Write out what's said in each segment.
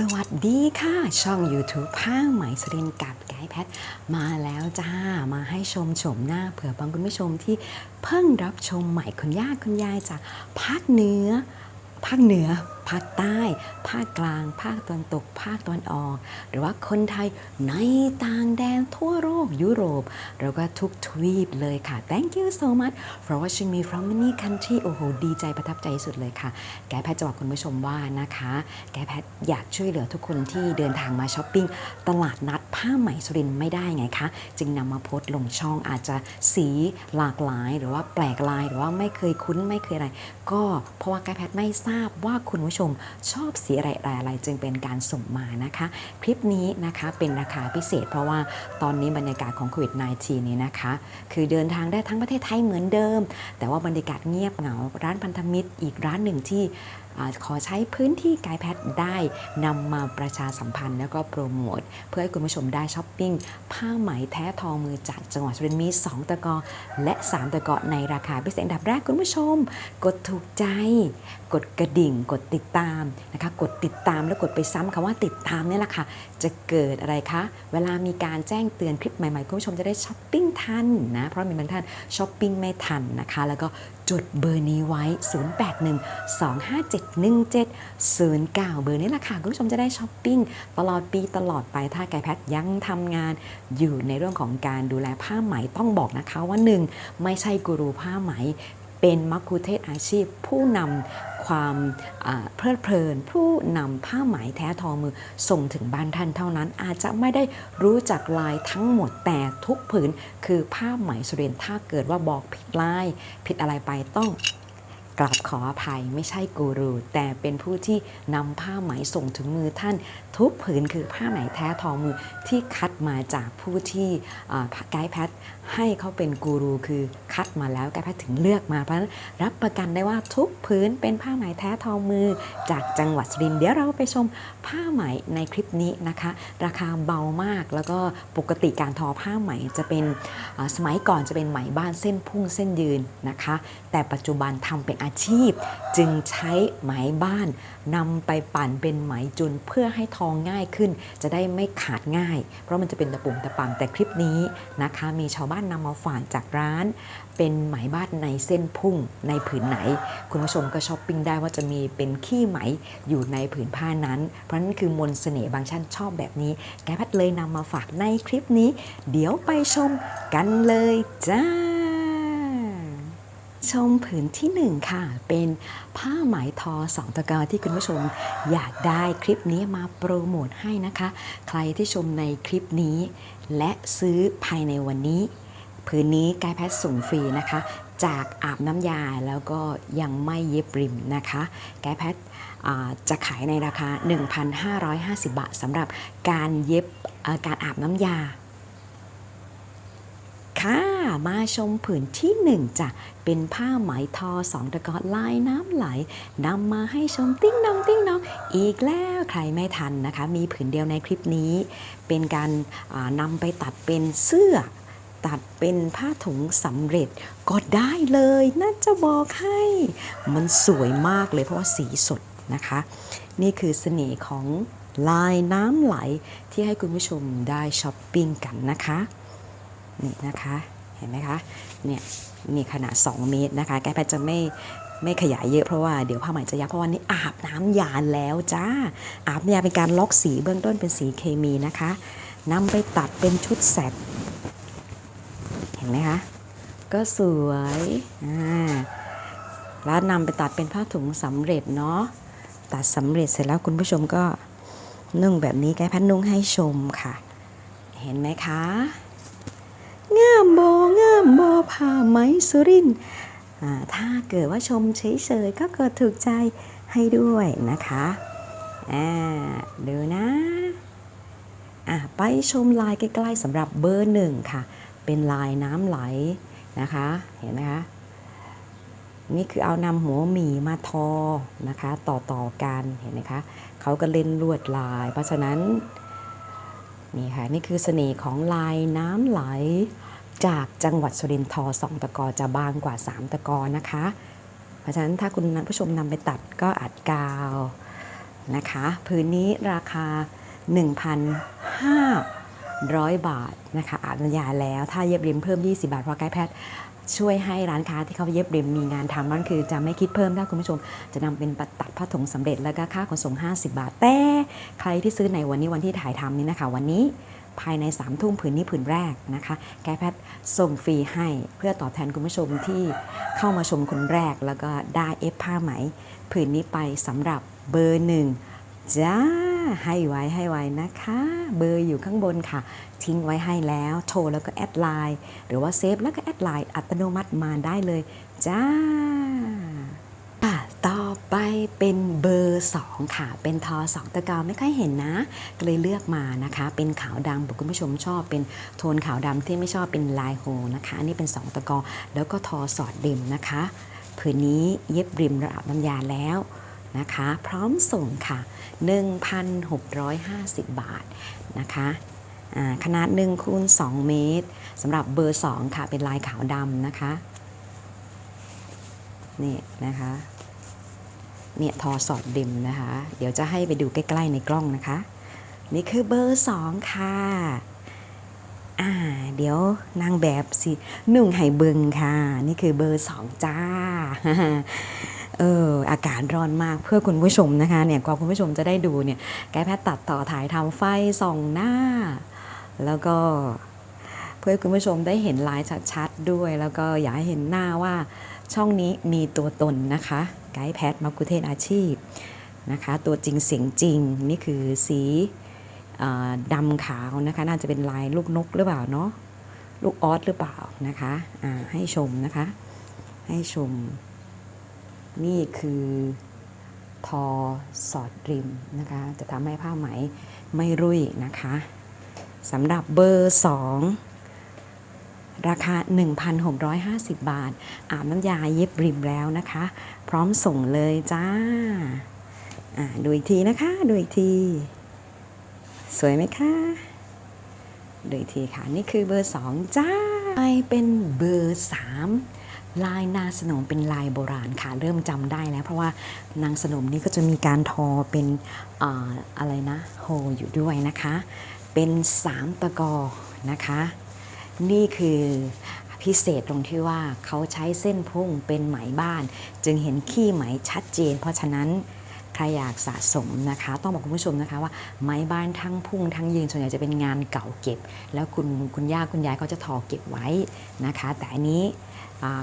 สวัสดีค่ะ ช่อง YouTube ผ้าไหมสรินกับไกด์แพท มาแล้วจ้า มาให้ชมชมหน้าเผื่อบางคุณผู้ชมที่เพิ่งรับชมใหม่คุณย่าคุณยายจากภาคเหนือภาคเหนือ ภาคใต้ ภาคกลาง ภาคตะวันตก ภาคตะวันออก หรือว่าคนไทยในต่างแดนทั่วโลกยุโรป แล้วก็ทุกทวีปเลยค่ะ Thank you so much for watching me from many country โอ้โห ดีใจประทับใจสุดเลยค่ะ แกแพทย์จะบอกคุณผู้ชมว่านะคะ แกแพทย์อยากช่วยเหลือทุกคนที่เดินทางมาช้อปปิ้ง ตลาดนัดผ้าไหมสุรินไม่ได้ไงคะ จึงนำมาโพสต์ลงช่องอาจจะสีหลากหลายหรือว่าแปลกลายหรือว่าไม่เคยคุ้นไม่เคยอะไร ก็เพราะว่าแกแพทย์ไม่ทราบว่าคุณผู้ชมชอบสีอะไรอะไรอะไรจึงเป็นการส่งมานะคะ คลิปนี้นะคะเป็นราคาพิเศษ เพราะว่าตอนนี้บรรยากาศของโควิด -19 นี้นะคะ คือเดินทางได้ทั้งประเทศไทยเหมือนเดิม แต่ว่าบรรยากาศเงียบเหงาร้านพันธมิตรอีกร้านหนึ่งที่ ขอใช้พื้นที่กายแพทย์ได้นำมาประชาสัมพันธ์แล้วก็โปรโมทเพื่อให้คุณผู้ชมได้ช้อปปิ้ง ผ้าไหมแท้ทองมือจากจังหวัดสุรินทร์มี 2 ตะกอ และ 3 ตะกอในราคาพิเศษอันดับแรกคุณผู้ชม กดถูกใจ กดกระดิ่ง กดติดตามนะคะกดติดตามแล้วกดไปซ้ำคำว่าติดตามเนี่ยแหละค่ะจะเกิดอะไรคะ เวลามีการแจ้งเตือนคลิปใหม่ๆคุณผู้ชมจะได้ช้อปปิ้งทันนะเพราะมีบางท่านช้อปปิ้งไม่ทันนะคะ แล้วก็ จดเบอร์นี้ไว้ 0812571709 เบอร์นี้แหละค่ะ คุณผู้ชมจะได้ช้อปปิ้งตลอดปีตลอดไปถ้าไกด์แพทยังทำงานอยู่ในเรื่องของการดูแลผ้าไหมต้องบอกนะคะว่าหนึ่งไม่ใช่กูรูผ้าไหมเป็นมัคคุเทศอาชีพผู้นำ ความเพลิดเพลิน ผู้นำผ้าไหมแท้ทอมือส่งถึงบ้านท่านเท่านั้น อาจจะไม่ได้รู้จักลายทั้งหมดแต่ทุกผืน คือผ้าไหมสุรินทร์ถ้าเกิดว่าบอกผิดลาย ผิดอะไรไปต้อง กราบขออภัยไม่ใช่กูรู แต่เป็นผู้ที่นำผ้าไหมส่งถึงมือท่าน ทุกผืนคือผ้าไหมแท้ทอมือที่คัดมาจากผู้ที่ไกด์แพทให้เขาเป็นกูรูคือคัดมาแล้วไกด์แพทถึงเลือกมาเพราะนั้นรับประกันได้ว่าทุกผืนเป็นผ้าไหมแท้ทอมือ จากจังหวัดสุรินทร์เดี๋ยวเราไปชมผ้าไหมในคลิปนี้นะคะ ราคาเบามากแล้วก็ปกติการทอผ้าไหมจะเป็นสมัยก่อนจะเป็นไหมบ้านเส้นพุ่งเส้นยืนนะคะ แต่ปัจจุบันทำเป็นอาชีพ จึงใช้ไหมบ้านนำไปปั่นเป็นไหมจุนเพื่อให้ทองง่ายขึ้น จะได้ไม่ขาดง่าย เพราะมันจะเป็นตะปุ่มตะปำแต่คลิปนี้นะคะ มีชาวบ้านนำมาฝากจากร้าน เป็นไหมบ้านในเส้นพุ่งในผืนไหน คุณผู้ชมก็ช้อปปิ้งได้ว่าจะมีเป็นขี้ไหมอยู่ในผืนผ้านั้น เพราะนั่นคือมนต์เสน่ห์บางชั้นชอบแบบนี้ แกพัดเลยนำมาฝากในคลิปนี้ เดี๋ยวไปชมกันเลยจ้า ชมผืนที่หนึ่งค่ะ เป็นผ้าไหมทอสองตะกอที่คุณผู้ชมอยากได้คลิปนี้มาโปรโมทให้นะคะ ใครที่ชมในคลิปนี้ และซื้อภายในวันนี้ ผืนนี้กายแพทย์ส่งฟรีนะคะ จากอาบน้ำยาแล้วก็ยังไม่เย็บริมนะคะกายแพทย์จะขายในราคา 1,550 บาทสำหรับการเย็บการอาบน้ำยา ค่ะ มาชมผืนที่หนึ่งจ้ะ เป็นผ้าไหมทอสองตะกอลายน้ำไหลนำมาให้ชมติ้งนองติ้งนองอีกแล้วใครไม่ทันนะคะ มีผืนเดียวในคลิปนี้ เป็นการนำไปตัดเป็นเสื้อ ตัดเป็นผ้าถุงสำเร็จก็ได้เลยน่าจะบอกให้ มันสวยมากเลยเพราะว่าสีสดนะคะ นี่คือเสน่ห์ของลายน้ำไหลที่ให้คุณผู้ชมได้ช้อปปิ้งกันนะคะ นี่นะคะเห็นไหมคะเนี่ยมีขนาด 2 เมตรนะคะแกแพทจะไม่ไม่ขยายเยอะเพราะว่าเดี๋ยวผ้าไหมจะยับเพราะว่านี่อาบน้ำยาแล้วจ้าอาบน้ำยาเป็นการล็อกสีเบื้องต้นเป็นสีเคมีนะคะนำไปตัดเป็นชุดแสกเห็นไหมคะก็สวยอ่าแล้วนำไปตัดเป็นผ้าถุงสำเร็จเนาะตัดสำเร็จเสร็จแล้วคุณผู้ชมก็นุ่งแบบนี้แกแพทนุ่งให้ชมค่ะ เห็นไหมคะามโบงามโบผ้าไหมสุรินถ้าเกิดว่าชมเฉยๆก็กดถูกใจให้ด้วยนะคะอ่าดูนะอะไปชมลายใกล้ๆสำหรับเบอร์หนึ่งค่ะ เป็นลายน้ำไหลนะคะ เห็นไหมคะ นี่คือเอานำหัวหมีมาทอนะคะ ต่อต่อๆกัน เห็นไหมคะ เขาก็เล่นลวดลาย เพราะฉะนั้น นี่ค่ะ นี่คือเสน่ห์ของลายน้ำไหล จากจังหวัดสุรินทร์ทอสองตะกอจะบางกว่า 3 ตะกอนะคะ เพราะฉะนั้นถ้าคุณผู้ชมนำไปตัดก็อัดกาวนะคะผืนนี้ราคา 1,500 บาทนะคะอาบน้ำยาแล้วถ้าเย็บริมเพิ่ม 20 บาทเพราะไกด์แพทย์ช่วยให้ร้านค้าที่เขาเย็บริมมีงานทำนั่นคือจะไม่คิดเพิ่มถ้าคุณผู้ชม จะนำเป็นตัดผ้าถุงสำเร็จแล้วก็ค่าขนส่ง 50 บาท แต่ใครที่ซื้อในวันนี้วันที่ถ่ายทำนี้นะคะ วันนี้ ภายใน 3 ทุ่มผืนนี้ผืนแรกนะคะไกแพทย์ส่งฟรีให้เพื่อตอบแทนคุณผู้ชมที่เข้ามาชมคนแรก แล้วก็ได้เอฟผ้าไหม ผืนนี้ไปสำหรับเบอร์หนึ่งจ้าให้ไว้ให้ไว้นะคะ เบอร์อยู่ข้างบนค่ะ ทิ้งไว้ให้แล้วโทรแล้วก็แอดไลน์หรือว่าเซฟแล้วก็แอดไลน์อัตโนมัติมาได้เลย จ้า ไปเป็นเบอร์2ค่ะ เป็นทอสองตะกาวไม่ค่อยเห็นนะ ก็เลยเลือกมานะคะ เป็นขาวดำบอกคุณผู้ชมชอบ เป็นโทนขาวดำที่ไม่ชอบเป็นลายโฮนะคะ อันนี้เป็น 2 ตะกอแล้วก็ทอสอดริมนะคะผืนนี้เย็บริมระดับน้ำยาแล้วนะคะ พร้อมส่งค่ะ 1,650 บาทนะคะอ่าขนาด1คูณ2เมตรสำหรับเบอร์ 2 ค่ะ เป็นลายขาวดำนะคะ นี่นะคะ เนี่ยทอสอดดิมนะคะ เดี๋ยวจะให้ไปดูใกล้ๆในกล้องนะคะ นี่คือเบอร์2ค่ะอ่าเดี๋ยวนางแบบสิหนุ่งไห่เบิงค่ะ นี่คือเบอร์2จ้าเอออากาศร้อนมากเพื่อคุณผู้ชมนะคะเนี่ยกว่าคุณผู้ชมจะได้ดูเนี่ยแกแพทย์ตัดต่อถ่ายทำไฟส่องหน้า แล้วก็เพื่อคุณผู้ชมได้เห็นลายชัดๆด้วย แล้วก็อยากให้เห็นหน้าว่าช่องนี้มีตัวตนนะคะ ไกด์แพทย์มักคุเทศอาชีพนะคะ ตัวจริงเสียงจริง นี่คือสีอดำขาวนะคะ น่าจะเป็นลายลูกนกหรือเปล่าเนาะลูกออสหรือเปล่านะคะให้ชมนะคะ ให้ชม นี่คือทอสอดริมนะคะ จะทำให้ผ้าไหมไม่รุ่ยนะคะสำหรับเบอร์2 ราคา 1,650 บาท อาบน้ำยาเย็บริมแล้วนะคะ พร้อมส่งเลยจ้าดูอีกทีนะคะ ดูอีกที สวยไหมคะดูอีกทีค่ะ นี่คือเบอร์ 2 จ้าไปเป็นเบอร์ 3ลายนางสนมเป็นลายโบราณค่ะ เริ่มจำได้แล้ว เพราะว่านางสนมนี่ก็จะมีการทอเป็นอาอะไรนะโฮอยู่ด้วยนะคะ เป็นสามตะกอนะคะ นี่คือพิเศษตรงที่ว่าเขาใช้เส้นพุ่งเป็นไหมบ้าน จึงเห็นขี้ไหมชัดเจน เพราะฉะนั้นใครอยากสะสมนะคะ ต้องบอกคุณผู้ชมนะคะว่าไม้บ้านทั้งพุ่งทั้งยืนส่วนใหญ่จะเป็นงานเก่าเก็บ แล้วคุณคุณย่าคุณยายเขาจะทอเก็บไว้นะคะ แต่อันนี้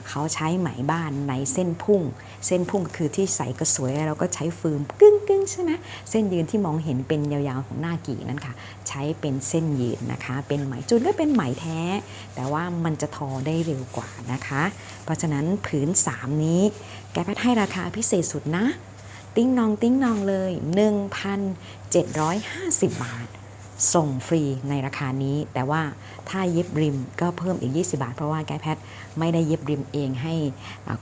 เขาใช้ไหมบ้านในเส้นพุ่ง เส้นพุ่งก็คือที่ใสก็สวยแล้วเราก็ใช้ฟืมกึ้งกึ้งใช่ไหมเส้นยืนที่มองเห็นเป็นยาวๆของหน้ากี่นั่นค่ะ ใช้เป็นเส้นยืนนะคะ เป็นไหมจุนก็เป็นไหมแท้ แต่ว่ามันจะทอได้เร็วกว่านะคะ เพราะฉะนั้นผืน 3 นี้ แกแพทให้ราคาพิเศษสุดนะ ติ้งนองติ้งนองเลย 1,750 บาท ส่งฟรีในราคานี้ แต่ว่าถ้าเย็บริมก็เพิ่มอีก 20 บาท เพราะว่าแกแพทไม่ได้เย็บริมเองให้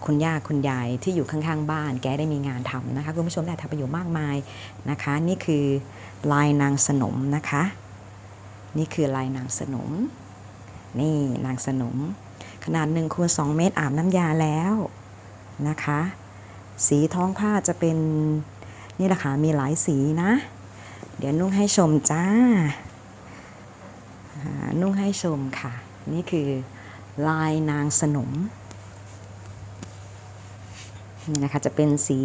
คุณย่าคุณยายที่อยู่ข้างๆ บ้าน แกได้มีงานทำนะคะคุณผู้ชมได้ทำประโยชน์มากมายนะคะ นี่คือลายนางสนมนะคะ นี่คือลายนางสนม นี่นางสนม ขนาด1คูณ2เมตรอาบน้ำยาแล้วนะคะ สีท้องผ้าจะเป็นนี่แหละค่ะมีหลายสีนะ เดี๋ยวนุ่งให้ชมจ้า นุ่งให้ชมค่ะ นี่คือลายนางสนมนี่นะคะจะเป็นสี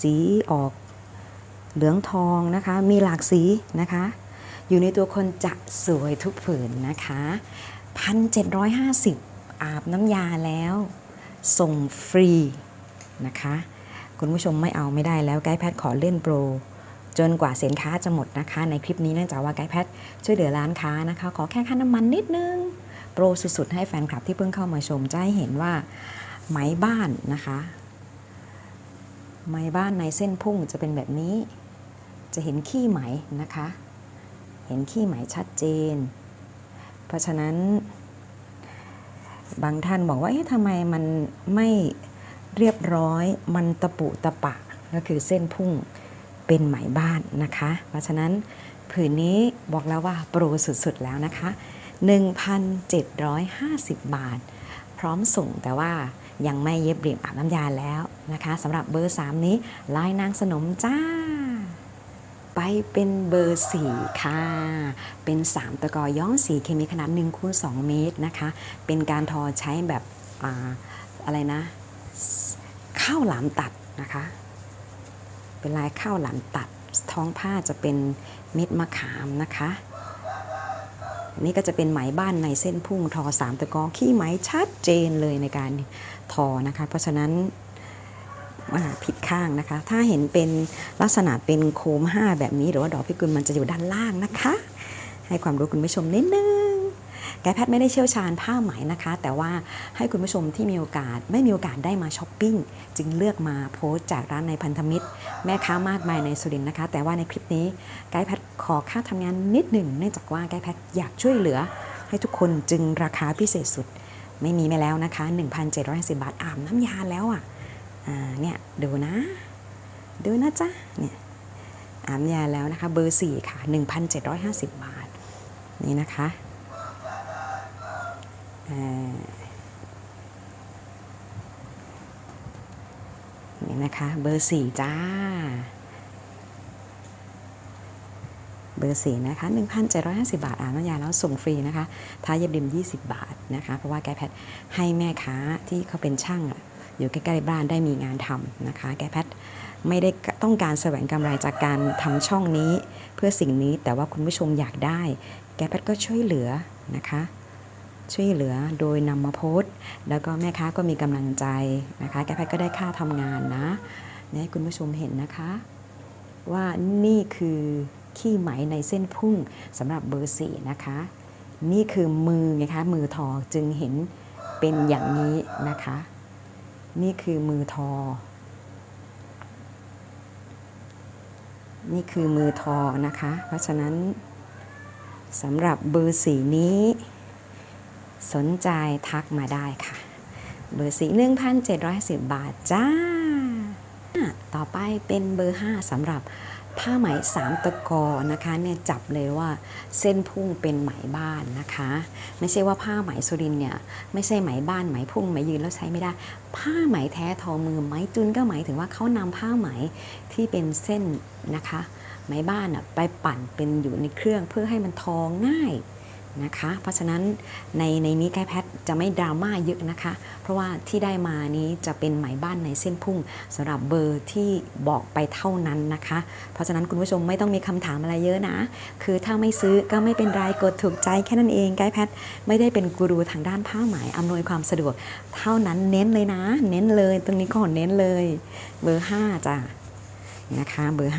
สีออกเหลืองทองนะคะ มีหลากสีนะคะ อยู่ในตัวคนจะสวยทุกผืนนะคะ1,750 อาบน้ำยาแล้ว ส่งฟรีนะคะ คุณผู้ชมไม่เอาไม่ได้แล้วไกด์แพทขอเล่นโปร จนกว่าสินค้าจะหมดนะคะ ในคลิปนี้เนื่องจากว่าไกด์แพทช่วยเหลือร้านค้านะคะ ขอแค่ค่าน้ำมันนิดนึง โปรสุดๆ ให้แฟนคลับที่เพิ่งเข้ามาชมจะให้เห็นว่าไหมบ้านนะคะ ไหมบ้านในเส้นพุ่งจะเป็นแบบนี้ จะเห็นขี้ไหมนะคะ เห็นขี้ไหมชัดเจน เพราะฉะนั้นบางท่านบอกว่าเอ๊ะทำไมมันไม่ เรียบร้อย มันตะปุตะปะก็คือเส้นพุ่งเป็นไหมบ้านนะคะ เพราะฉะนั้นผืนนี้บอกแล้วว่าโปรสุดๆแล้วนะคะ 1,750 บาท พร้อมส่งแต่ว่ายังไม่เย็บเรียมอาบน้ำยาแล้วนะคะสำหรับเบอร์ 3 นี้ลายนางสนมจ้า ไปเป็นเบอร์ 4 ค่ะ เป็น 3 ตะกอย้อมสีเคมีขนาด1คูณ2เมตรนะคะ เป็นการทอใช้แบบออะไรนะ ข้าวหลามตัดนะคะ เป็นลายข้าวหลามตัด ท้องผ้าจะเป็นเม็ดมะขามนะคะนี่ก็จะเป็นไหมบ้านในเส้นพุ่งทอสามตะกอขี้ไหมชัดเจนเลยในการทอนะคะ เพราะฉะนั้นอ่าผิดข้างนะคะ ถ้าเห็นเป็นลักษณะเป็นโคม5แบบนี้ หรือว่าดอกพิกุลมันจะอยู่ด้านล่างนะคะ ให้ความรู้คุณผู้ชมนิดนึง แกแพทย์ไม่ได้เชี่ยวชาญผ้าไหมนะคะ แต่ว่าให้คุณผู้ชมที่มีโอกาสไม่มีโอกาสได้มาช้อปปิ้งจึงเลือกมาโพสต์จากร้านในพันธมิตร แม่ค้ามากมายในสุรินทร์นะคะ แต่ว่าในคลิปนี้กด์แพทย์ขอค่าทำงานนิดหนึ่งเนื่องจากว่ากด์แพทย์อยากช่วยเหลือ ให้ทุกคนจึงราคาพิเศษสุด ไม่มีไม่แล้วนะคะ 1,750 บาทอาบน้ำยาแล้วอะอ่าเนี่ยดูนะดูนะจ๊ะเนี่ยอาบยาแล้วนะคะเบอร์ 4 ค่ะ 1,750 บาท นี่นะคะ นี่นะคะเบอร์4จ้า เบอร์สี่นะคะ1,750บาทอ่านน้ำยาแล้วส่งฟรีนะคะท้ายเย็บริม20บาทนะคะ เพราะว่าแกแพทให้แม่ค้าที่เขาเป็นช่างอะอยู่ใกล้ๆบ้านได้มีงานทำนะคะ แกแพทไม่ได้ต้องการแสวงกำไรจากการทำช่องนี้ เพื่อสิ่งนี้แต่ว่าคุณผู้ชมอยากได้ แกแพทก็ช่วยเหลือนะคะ ช่วยเหลือโดยนำมาโพสต์แล้วก็แม่ค้าก็มีกำลังใจนะคะ แกแพทก็ได้ค่าทำงานนะนี่ให้คุณผู้ชมเห็นนะคะ ว่านี่คือขี้ไหมในเส้นพุ่งสำหรับเบอร์สี่นะคะ นี่คือมือไงคะมือทอจึงเห็นเป็นอย่างนี้นะคะ นี่คือมือทอ นี่คือมือทอนะคะ เพราะฉะนั้นสำหรับเบอร์สีนี้ สนใจทักมาได้ค่ะ เบอร์สี1,710 บาทจ้า ต่อไปเป็นเบอร์ 5สำหรับผ้าไหมสามตะกอนะคะเนี่ยจับเลยว่าเส้นพุ่งเป็นไหมบ้านนะคะ ไม่ใช่ว่าผ้าไหมสุรินเนี่ยไม่ใช่ไหมบ้านไหมพุ่งไหมยืนแล้วใช้ไม่ได้ ผ้าไหมแท้ทอมือไหมจุนก็หมายถึงว่าเขานำผ้าไหมที่เป็นเส้นนะคะ ไหมบ้านอะไปปั่นเป็นอยู่ในเครื่องเพื่อให้มันทอง่าย นะคะ เพราะฉะนั้นในในนี้ไกด์แพทจะไม่ดราม่าเยอะนะคะ เพราะว่าที่ได้มานี้จะเป็นหมายบ้านในเส้นพุ่งสำหรับเบอร์ที่บอกไปเท่านั้นนะคะ เพราะฉะนั้นคุณผู้ชมไม่ต้องมีคำถามอะไรเยอะนะ คือถ้าไม่ซื้อก็ไม่เป็นไรกดถูกใจแค่นั้นเองไกด์แพทไม่ได้เป็นกูรูทางด้านผ้าไหมอำนวยความสะดวก เท่านั้นเน้นเลยนะ เน้นเลย ตรงนี้ขอเน้นเลย เบอร์5จ้ะนะคะเบอร์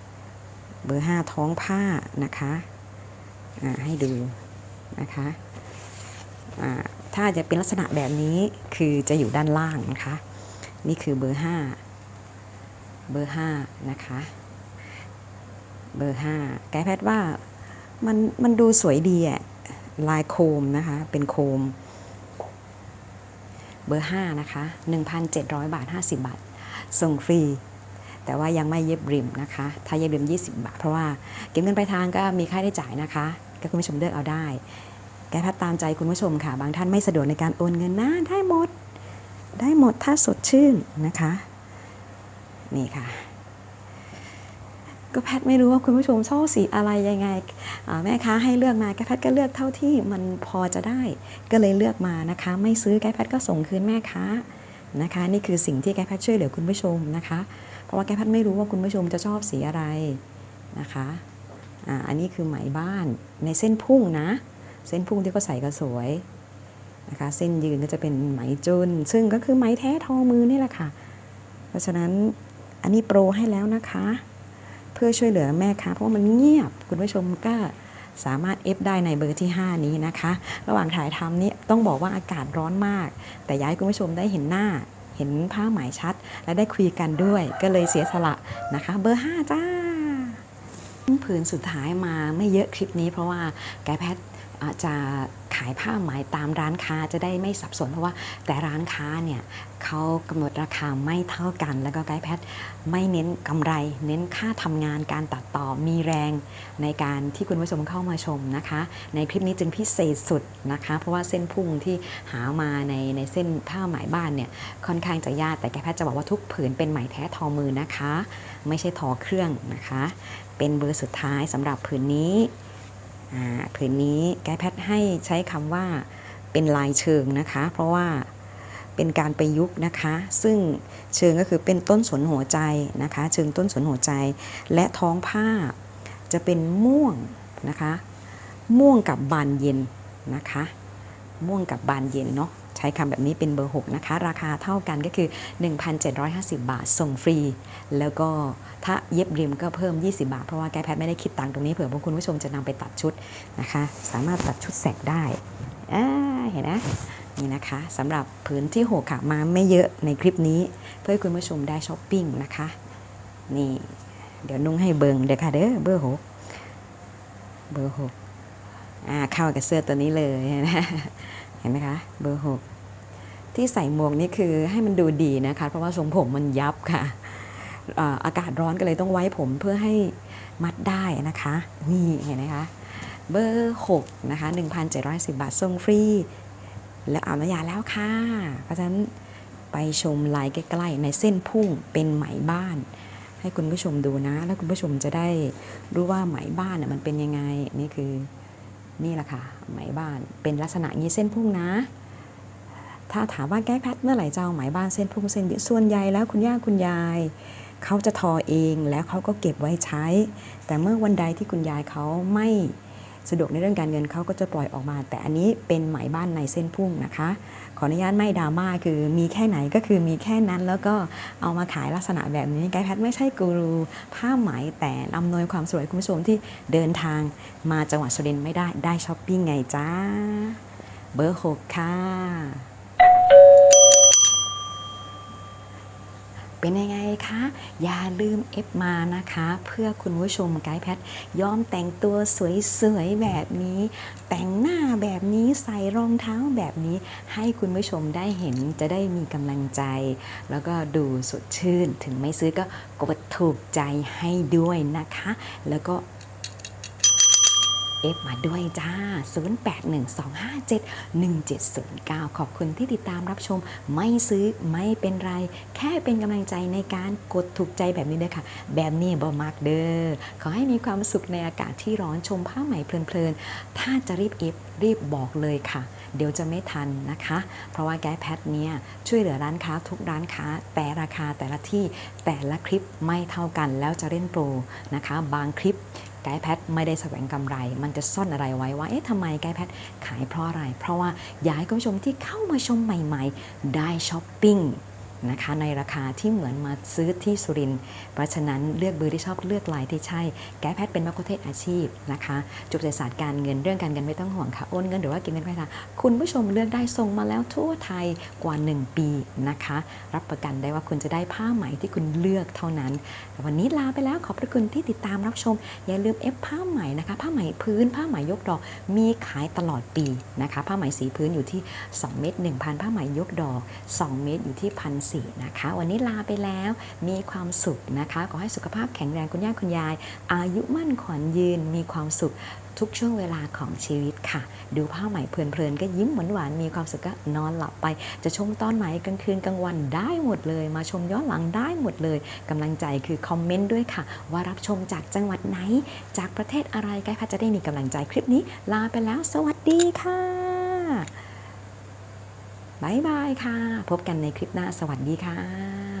5เบอร์5ท้องผ้านะคะ ให้ดูนะคะถ้าจะเป็นลักษณะแบบนี้คือจะอยู่ด้านล่างนะคะ นี่คือเบอร์ 5 เบอร์ 5 นะคะ เบอร์5ไกแพทว่ามันมันดูสวยดีอะลายโคมนะคะ เป็นโคม เบอร์ 5 นะคะ 1,700 บาท 50 บาท ส่งฟรี แต่ว่ายังไม่เย็บริมนะคะ ถ้าเย็บริม 20 บาท เพราะว่าเก็บเงินปลายทางก็มีค่าได้จ่ายนะคะก็คุณผู้ชมเลือกเอาได้ แก้พัดตามใจคุณผู้ชมค่ะ บางท่านไม่สะดวกในการโอนเงินนะได้หมด ได้หมดถ้าสดชื่นนะคะ นี่ค่ะ ก็แพทย์ไม่รู้ว่าคุณผู้ชมชอบสีอะไรยังไง แม่ค้าให้เลือกมาแกแพทย์ก็เลือกเท่าที่มันพอจะได้ ก็เลยเลือกมานะคะ ไม่ซื้อแกแพทย์ก็ส่งคืนแม่ค้านะคะ นี่คือสิ่งที่แกแพทย์ช่วยเหลือคุณผู้ชมนะคะ ราะว่าแกแพทย์ไม่รู้ว่าคุณผู้ชมจะชอบสีอะไรนะคะอ่าอันนี้คือไหมบ้านในเส้นพุ่งนะ เส้นพุ่งที่เขาใส่ก็สวยนะคะเส้นยืนก็จะเป็นไหมจุนซึ่งก็คือไหมแท้ทอมือนี่แหละค่ะ เพราะฉะนั้นอันนี้โปรให้แล้วนะคะ เพื่อช่วยเหลือแม่ค้าเพราะว่ามันเงียบคุณผู้ชมก็สามารถเอฟได้ในเบอร์ที่ 5 นี้นะคะ ระหว่างถ่ายทำนี้ต้องบอกว่าอากาศร้อนมาก แต่อยากให้คุณผู้ชมได้เห็นหน้า เห็นผ้าไหมชัด และได้คุยกันด้วย ก็เลยเสียสละนะคะ เบอร์ 5 จ้าผืนสุดท้ายมาไม่เยอะคลิปนี้เพราะว่าแกแพทย์ จจะขายผ้าไหมตามร้านค้าจะได้ไม่สับสนเพราะว่าแต่ร้านค้าเนี่ยเขากำหนดราคาไม่เท่ากัน แล้วก็ไกด์แพทไม่เน้นกำไร เน้นค่าทำงานการตัดต่อมีแรงในการที่คุณผู้ชมเข้ามาชมนะคะ ในคลิปนี้จึงพิเศษสุดนะคะ เพราะว่าเส้นพุ่งที่หามาในในเส้นผ้าไหมบ้านเนี่ยค่อนข้างจะยากแต่ไกด์แพทจะบอกว่าทุกผืนเป็นไหมแท้ทอมือนะคะ ไม่ใช่ทอเครื่องนะคะ เป็นเบอร์สุดท้ายสำหรับผืนนี้ ผืนนี้ไกด์แพทให้ใช้คำว่าเป็นลายเชิงนะคะ เพราะว่าเป็นการประยุกต์นะคะ ซึ่งเชิงก็คือเป็นต้นสนหัวใจนะคะ เชิงต้นสนหัวใจ และท้องผ้าจะเป็นม่วงนะคะ ม่วงกับบานเย็นนะคะ ม่วงกับบานเย็นเนาะ ใช้คำแบบนี้เป็นเบอร์ 6 นะคะ ราคาเท่ากันก็คือ 1,750 บาทส่งฟรี แล้วก็ถ้าเย็บริมก็เพิ่ม 20 บาท เพราะว่าไกแพทไม่ได้คิดตังค์ตรงนี้เผื่อพวกคุณผู้ชมจะนำไปตัดชุดนะคะ สามารถตัดชุดแสกได้เห็นนะนี่นะคะสำหรับผืนที่6ค่ะมาไม่เยอะในคลิปนี้ เพื่อให้คุณผู้ชมได้ช้อปปิ้งนะคะ นี่ เดี๋ยวนุ่งให้เบิงเดี๋ยวค่ะเด้อเบอร์หกเบอร์หกอ่าเข้ากับเสื้อตัวนี้เลยนะ ห็นไหมคะเบอร์หกที่ใส่หมวกนี่คือให้มันดูดีนะคะ เพราะว่าทรงผมมันยับค่ะอากาศร้อนก็เลยต้องไว้ผมเพื่อให้มัดได้นะคะ นี่เห็นไหมคะ เบอร์6นะคะ1,710 บาทส่งฟรี แล้วอาบน้ำยาแล้วค่ะ เพราะฉะนั้นไปชมลายใกล้ๆในเส้นพุ่งเป็นไหมบ้าน ให้คุณผู้ชมดูนะ แล้วคุณผู้ชมจะได้รู้ว่าไหมบ้านมันเป็นยังไงนี่คือ นี่แหละค่ะไหมบ้านเป็นลักษณะงี้เส้นพุ่งนะ ถ้าถามว่าแก้แพทเมื่อไหร่จะเอาไหมบ้านเส้นพุ่งเส้นส่วนใหญ่แล้วคุณย่าคุณยายเขาจะทอเองแล้วเขาก็เก็บไว้ใช้ แต่เมื่อวันใดที่คุณยายเขาไม่ สะดวกในเรื่องการเงินเขาก็จะปล่อยออกมา แต่อันนี้เป็นไหมบ้านในเส้นพุ่งนะคะ ขออนุญาตไม่ดราม่าคือมีแค่ไหนก็คือมีแค่นั้น แล้วก็เอามาขายลักษณะแบบนี้ไกด์แพทไม่ใช่กูรูผ้าไหมแต่อำนวยความสะดวกคุณผู้ชมที่เดินทางมาจังหวัดสุรินทร์ไม่ได้ได้ช้อปปิ้งไงจ้าเบอร์หกค่ะ เป็นยังไงคะ อย่าลืมเอฟมานะคะ เพื่อคุณผู้ชมไกด์แพทยอมแต่งตัวสวยๆแบบนี้ แต่งหน้าแบบนี้ใส่รองเท้าแบบนี้ ให้คุณผู้ชมได้เห็นจะได้มีกำลังใจ แล้วก็ดูสดชื่น ถึงไม่ซื้อก็กดถูกใจให้ด้วยนะคะ แล้วก็ เอฟมาด้วยจ้า 0812571709 ขอบคุณที่ติดตามรับชม ไม่ซื้อไม่เป็นไร แค่เป็นกำลังใจในการกดถูกใจแบบนี้เด้อค่ะ แบบนี้บ่มักเด้อ ขอให้มีความสุขในอากาศที่ร้อนชมผ้าไหมเพลินๆ ถ้าจะรีบเอฟรีบบอกเลยค่ะ เดี๋ยวจะไม่ทันนะคะ เพราะว่าแก้แพทเนี่ยช่วยเหลือร้านค้าทุกร้านค้า แต่ราคาแต่ละที่แต่ละคลิปไม่เท่ากันแล้วจะเล่นโปรนะคะ บางคลิป ไกด์แพทไม่ได้แสวงกำไร มันจะซ่อนอะไรไว้ว่า เอ๊ะทำไมไกด์แพทขายเพราะอะไร เพราะว่าอยากให้คุณผู้ชมที่เข้ามาชมใหม่ ๆ ได้ช้อปปิ้ง นะคะในราคาที่เหมือนมาซื้อที่สุรินทร์เพราะฉะนั้นเลือกเบอร์ที่ชอบเลือกลายที่ใช่ไกด์แพทย์เป็นมัคคุเทศอาชีพนะคะจุดศาสตร์การเงินเรื่องการเงินไม่ต้องห่วงค่ะโอนเงินหรือว่ากินเงินไปทางคุณผู้ชมเลือกได้ส่งมาแล้วทั่วไทยกว่า 1 ปีนะคะ รับประกันได้ว่าคุณจะได้ผ้าไหมที่คุณเลือกเท่านั้น วันนี้ลาไปแล้วขอบพระคุณที่ติดตามรับชม อย่าลืมเอฟผ้าไหมนะคะ ผ้าไหมพื้นผ้าไหมยกดอกมีขายตลอดปีนะคะ ผ้าไหมสีพื้นอยู่ที่2เมตร1,000ผ้าไหมยกดอก 2 เมตรอยู่ที่พันสนะคะ วันนี้ลาไปแล้วมีความสุขนะคะ ขอให้สุขภาพแข็งแรงคุณย่าคุณยาย อายุมั่นขวัญยืนมีความสุขทุกช่วงเวลาของชีวิตค่ะ ดูผ้าไหมเพลินๆ ก็ยิ้มหวานๆ มีความสุขก็นอนหลับไป จะชมตอนไหนกลางคืนกลางวันได้หมดเลย มาชมย้อนหลังได้หมดเลยกำลังใจคือคอมเมนต์ด้วยค่ะ ว่ารับชมจากจังหวัดไหน จากประเทศอะไรไกด์พัดจะได้มีกำลังใจคลิปนี้ ลาไปแล้ว สวัสดีค่ะ บายบายค่ะ พบกันในคลิปหน้าสวัสดีค่ะ